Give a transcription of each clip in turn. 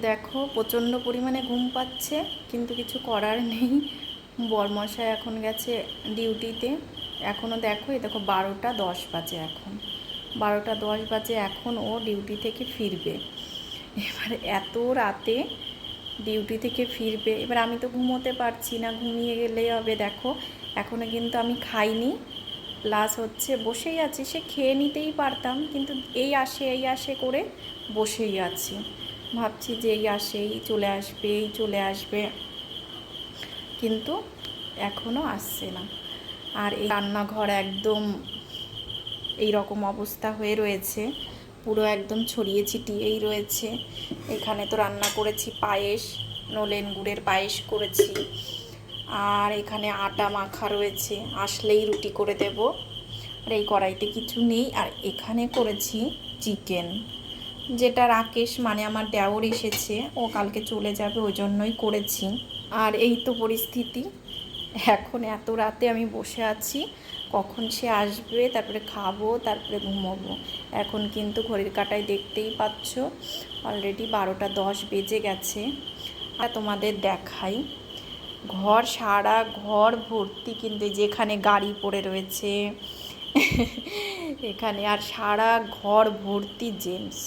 দেখো, প্রচণ্ড পরিমাণে ঘুম পাচ্ছে, কিন্তু কিছু করার নেই। বরমশাই এখন গেছে ডিউটিতে। এখনও দেখো, এই দেখো বারোটা দশ বাজে এখন। বারোটা দশ বাজে এখন ও ডিউটি থেকে ফিরবে। এবার এত রাতে ডিউটি থেকে ফিরবে। এবার আমি তো ঘুমোতে পারছি না, ঘুমিয়ে গেলেই হবে, দেখো। এখনও কিন্তু আমি খাইনি। প্লাস হচ্ছে বসেই আছি, সে খেয়ে নিতেই পারতাম, কিন্তু এই আসে এই আসে করে বসেই আছি। ভাবছি যে এই আসে এই চলে আসবে, এই চলে আসবে। কিন্তু এখনও আসছে না। আর এই রান্নাঘর একদম এই রকম অবস্থা হয়ে রয়েছে। পুরো একদম ছড়িয়ে ছিটিয়েই রয়েছে। এখানে তো রান্না করেছি পায়েস, নলেন গুড়ের পায়েস করেছি। আর এখানে আটা মাখা রয়েছে, আসলেই রুটি করে দেব। আর এই কড়াইতে কিছু নেই। আর এখানে করেছি চিকেন। যেটা রাকেশ মানে আমার দেওর এসেছে, ও কালকে চলে যাবে, ওই জন্যই করেছি। আর এই তো পরিস্থিতি। এখন এত রাতে আমি বসে আছি, কখন সে আসবে, তারপরে খাব, তারপরে ঘুমোবো। এখন কিন্তু ঘড়ির কাটায় দেখতেই পাচ্ছ অলরেডি বারোটা দশ বেজে গেছে। আর তোমাদের দেখাই, ঘর সারা ঘর ভর্তি, কিন্তু যেখানে গাড়ি পড়ে রয়েছে। এখানে আর সারা ঘর ভর্তি জেমস।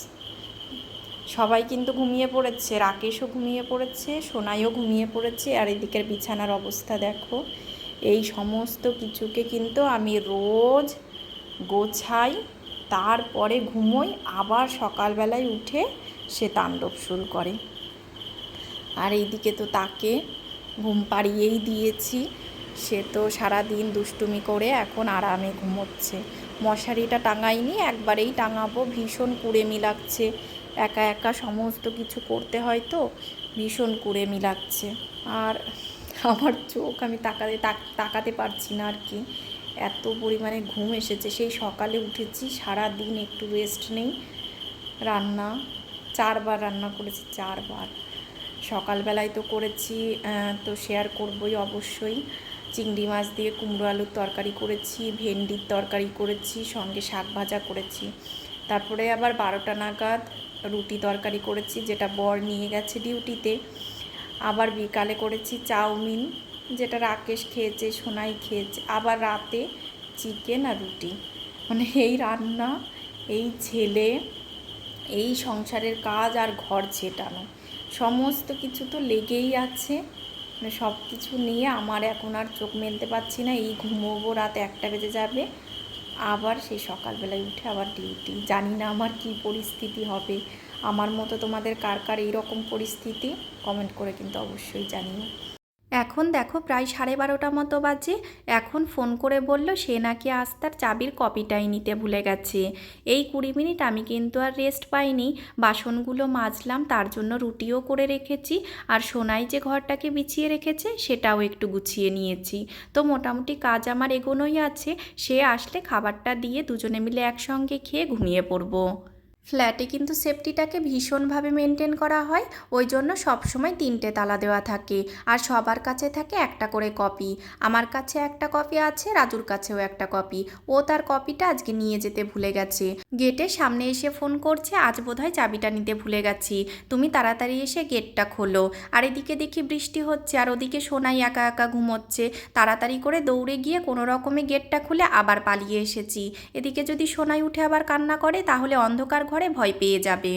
সবাই কিন্তু ঘুমিয়ে পড়েছে, রাকেশও ঘুমিয়ে পড়েছে, সোনাইও ঘুমিয়ে পড়েছে, আর এদিকের বিছানার অবস্থা দেখো। এই সমস্ত কিছুকে কিন্তু আমি রোজ গোছাই, তারপরে ঘুমোই, আবার সকালবেলায় উঠে সে তাণ্ডব শুরু করে। আর এইদিকে তো তাকে ঘুম পাড়িয়েই দিয়েছি, সে তো সারাদিন দুষ্টুমি করে এখন আরামে ঘুমোচ্ছে। মশারিটা টাঙাইনি, একবারেই টাঙাবো। ভীষণ কুড়েমি লাগছে। একা একা সমস্ত কিছু করতে হয় তো, ভীষণ কুড়েমি লাগছে। আর আমার চোখ আমি তাকাতে তাকাতে পারছি না আর কি। এত পরিমাণে ঘুম এসেছে। সেই সকালে উঠেছি সারা দিন একটু রেস্ট নেই। রান্না, চারবার রান্না করেছি, চারবার। সকালবেলায় তো করেছি তো শেয়ার করবই অবশ্যই। চিংড়ি মাছ দিয়ে কুমড়ো আলুর তরকারি করেছি, ভেন্ডির তরকারি করেছি, সঙ্গে শাক ভাজা করেছি। তারপরে আবার বারোটা নাগাদ রুটি তরকারি করেছি, যেটা বর নিয়ে গেছে ডিউটিতে। আবার বিকালে করেছি চাউমিন, যেটা রাকেশ খেয়েছে, সোনাই খেয়েছে। আবার রাতে চিকেন আর রুটি। মানে এই রান্না, এই ছেলে, এই সংসারের কাজ আর ঘর ছেটানো। সমস্ত কিছু তো লেগেই আছে। মানে সব কিছু নিয়ে আমার এখন আর চোখ মেলতে পারছি না, এই ঘুমোবো রাত একটা বেজে যাবে। আবার সেই সকালবেলায় উঠে আবার ডিউটি। জানি না আমার কি পরিস্থিতি হবে। আমার মতো তোমাদের কার কার এইরকম পরিস্থিতি? কমেন্ট করে কিন্তু অবশ্যই জানিও। এখন দেখো প্রায় সাড়ে বারোটা মতো বাজে। এখন ফোন করে বলল, সে নাকি আজ তার চাবির কপিটাই নিতে ভুলে গেছে। এই কুড়ি মিনিট আমি কিন্তু আর রেস্ট পাইনি। বাসনগুলো মাজলাম, তার জন্য রুটিও করে রেখেছি। আর সোনাই যে ঘরটাকে বিছিয়ে রেখেছে, সেটাও একটু গুছিয়ে নিয়েছি। তো মোটামুটি কাজ আমার এগোনোই আছে। সে আসলে খাবারটা দিয়ে দুজনে মিলে একসঙ্গে খেয়ে ঘুমিয়ে পড়ব। ফ্ল্যাটে কিন্তু সেফটিটাকে ভীষণভাবে মেনটেন করা হয়, ওই জন্য সবসময় তিনটে তালা দেওয়া থাকে আর সবার কাছে থাকে একটা করে কপি। আমার কাছে একটা কপি আছে, রাজুর কাছেও একটা কপি। ও তার কপিটা আজকে নিয়ে যেতে ভুলে গেছে। গেটের সামনে এসে ফোন করছে, আজ বোধহয় চাবিটা নিতে ভুলে গেছি। তুমি তাড়াতাড়ি এসে গেটটা খোলো। আর এদিকে দেখি বৃষ্টি হচ্ছে আর ওদিকে সোনাই একা একা ঘুমোচ্ছে। তাড়াতাড়ি করে দৌড়ে গিয়ে কোনো রকমে গেটটা খুলে আবার পালিয়ে এসেছি। এদিকে যদি সোনাই উঠে আবার কান্না করে, তাহলে অন্ধকার ঘরে ভয় পেয়ে যাবে।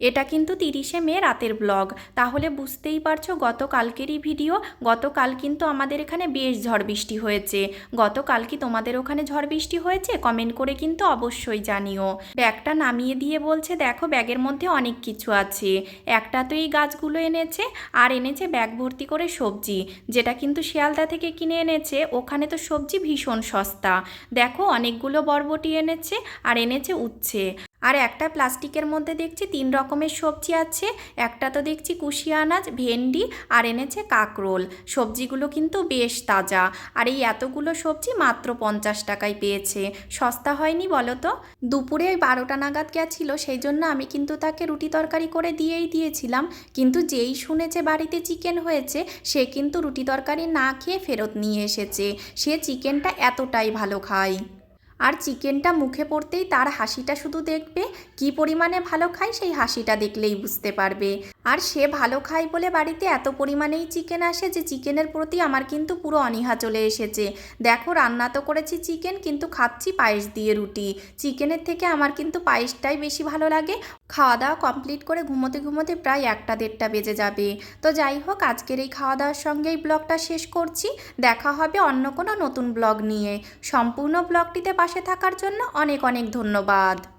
এটা কিন্তু তিরিশে মে রাতের ব্লগ। তাহলে বুঝতেই পারছ, গতকালকেরই ভিডিও। গতকাল কিন্তু আমাদের এখানে বেশ ঝড় বৃষ্টি হয়েছে। গতকাল কি তোমাদের ওখানে ঝড় বৃষ্টি হয়েছে? কমেন্ট করে কিন্তু অবশ্যই জানিও। ব্যাগটা নামিয়ে দিয়ে বলছে, দেখো, ব্যাগের মধ্যে অনেক কিছু আছে। একটা তো এই গাছগুলো এনেছে, আর এনেছে ব্যাগ ভর্তি করে সবজি। যেটা কিন্তু শিয়ালদা থেকে কিনে এনেছে। ওখানে তো সবজি ভীষণ সস্তা। দেখো, অনেকগুলো বরবটি এনেছে, আর এনেছে উচ্ছে। আর একটা প্লাস্টিকের মধ্যে দেখছি তিন রকমের সবজি আছে। একটা তো দেখছি কুশিয়া আনাজ, ভেন্ডি আর এনেছে কাকরোল। সবজিগুলো কিন্তু বেশ তাজা। আর এই এতগুলো সবজি মাত্র পঞ্চাশ টাকায় পেয়েছে। সস্তা হয়নি বলো তো? দুপুরে বারোটা নাগাদ গেছিল, সেই জন্য আমি কিন্তু তাকে রুটি তরকারি করে দিয়েই দিয়েছিলাম। কিন্তু যেই শুনেছে বাড়িতে চিকেন হয়েছে, সে কিন্তু রুটি তরকারি না খেয়ে ফেরত নিয়ে এসেছে। সে চিকেনটা এতটাই ভালো খায়। আর চিকেনটা মুখে পড়তেই তার হাসিটা শুধু দেখবে, কি পরিমাণে ভালো খায় সেই হাসিটা দেখলেই বুঝতে পারবে। আর সে ভালো খায় বলে বাড়িতে এত পরিমাণেই চিকেন আসে যে চিকেনের প্রতি আমার কিন্তু পুরো অনীহা চলে এসেছে। দেখো, রান্না তো করেছি চিকেন, কিন্তু খাচ্ছি পায়েস দিয়ে রুটি। চিকেনের থেকে আমার কিন্তু পায়েসটাই বেশি ভালো লাগে। খাওয়া দাওয়া কমপ্লিট করে ঘুমোতে ঘুমোতে প্রায় একটা দেড়টা বেজে যাবে। তো যাই হোক, আজকের এই খাওয়া দাওয়ার সঙ্গে এই ব্লগটা শেষ করছি। দেখা হবে অন্য কোনো নতুন ব্লগ নিয়ে। সম্পূর্ণ ব্লগটিতে পাশে থাকার জন্য অনেক অনেক ধন্যবাদ।